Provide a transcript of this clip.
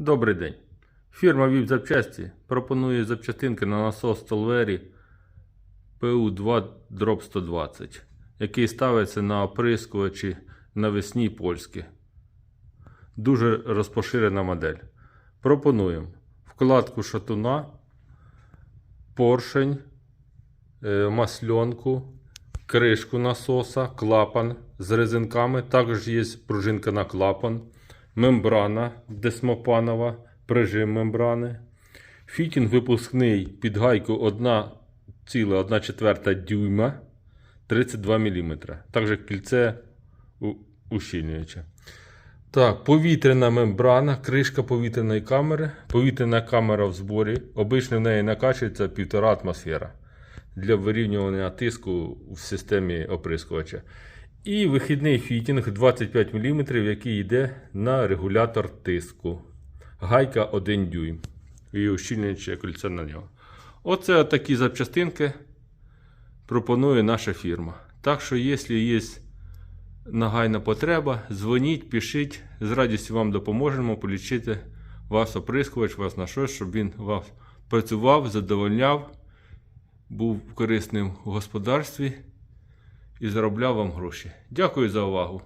Добрий день. Фірма ВІП запчасті пропонує запчастинки на насос Толвері ПУ2 дроб 120, який ставиться на оприскувачі навесні польські. Дуже розпоширена модель. Пропонуємо вкладку шатуна, поршень, е, масльонку, кришку насоса, клапан з резинками. Також є пружинка на клапан, мембрана десмопанова, прижим мембрани. Фітінг випускний під гайку 1,1 дюйма 32 мм. Також кільце ущільнююче. Так, повітряна мембрана, кришка повітряної камери, повітряна камера в зборі. Обично в неї накачується 1,5 атмосфера для вирівнювання тиску в системі оприскувача. І вихідний фітінг 25 мм, який йде на регулятор тиску. Гайка 1 дюйм. І ущільнююче на нього. Оце такі запчастинки пропонує наша фірма. Так що, якщо є нагайна потреба, дзвоніть, пишіть, з радістю вам допоможемо полічити вас оприскувач, вас на щось, щоб він вас працював, задовольняв, був корисним у господарстві і заробляв вам гроші. Дякую за увагу!